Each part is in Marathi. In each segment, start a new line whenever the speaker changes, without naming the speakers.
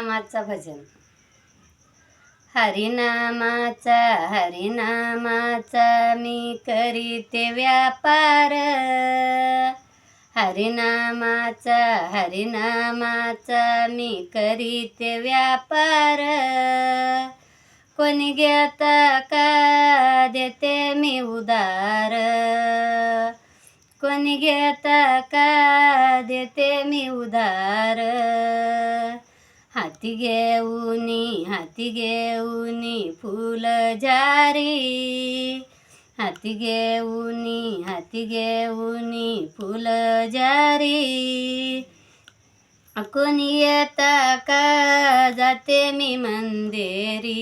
हरिनामाचं भजन. हरिनामाचा हरिनामाचा मी करीते व्यापार. हरिनामाचा हरिनामाचा मी करीते व्यापार. कोणी घेता का देते मी उदार. कोणी घेता का देते मी उदार. हाती घेऊनी हाती घेऊनी फुल जारी हाती घेऊनी हाती घेऊनी फुल जारी कोणी येता का? जाते मी मंदिरी.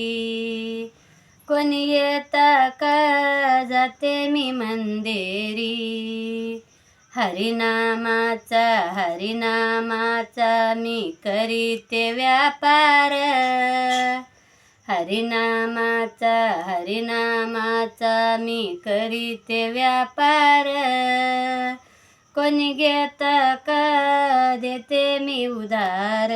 कोणी येता का? जाते मी मंदिर. हरिनामाचा हरिनामाचा मी करीते व्यापार. हरिनामाचा हरिनामाचा मी करीते व्यापार. कोणी घेता का देते मी उधार.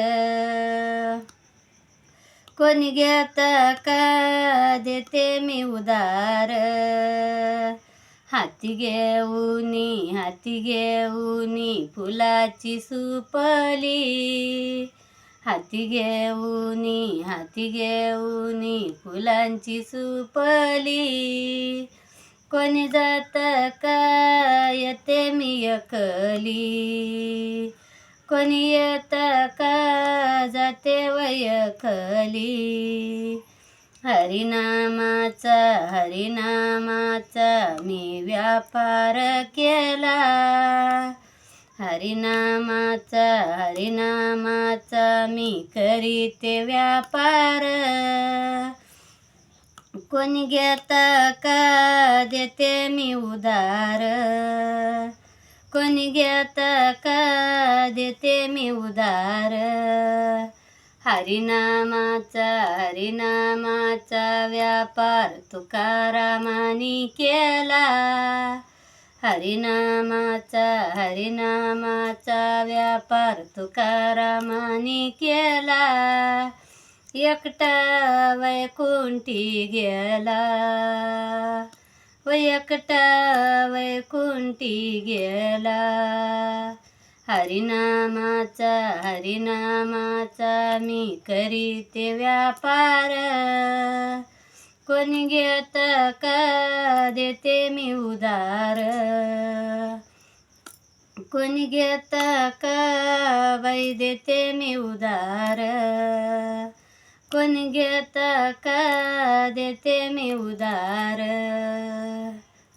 कोणी घेता का देते मी उधार. हाती घेऊनी हाती घेऊनी फुलाची सुपली. हाती घेऊनी हाती घेऊनी फुलांची सुपली. कोणी जात का येते मी यकली कोणी येत का जाते वयखली हरिनामाचा हरिनामाचा मी व्यापार केला. हरिनामाचा हरिनामाचा मी करीते व्यापार. कोणी घेता का देते मी उधार? कोणी घेता का देते मी उधार? हरिनामाचा हरिनामाचा व्यापार तुकारामानी केला. हरिनामाचा हरिनामाचा व्यापार तुकारामानी केला. एकटा वैकुंठी गेला. व एकटा वैकुंठी गेला. हरिनामाचा हरिनामाचा मी करीते व्यापार. कोणी घेत का देते मी उधार. कोणी घेत का बाई देते मी उधार. कोणी घेत का देते मी उधार.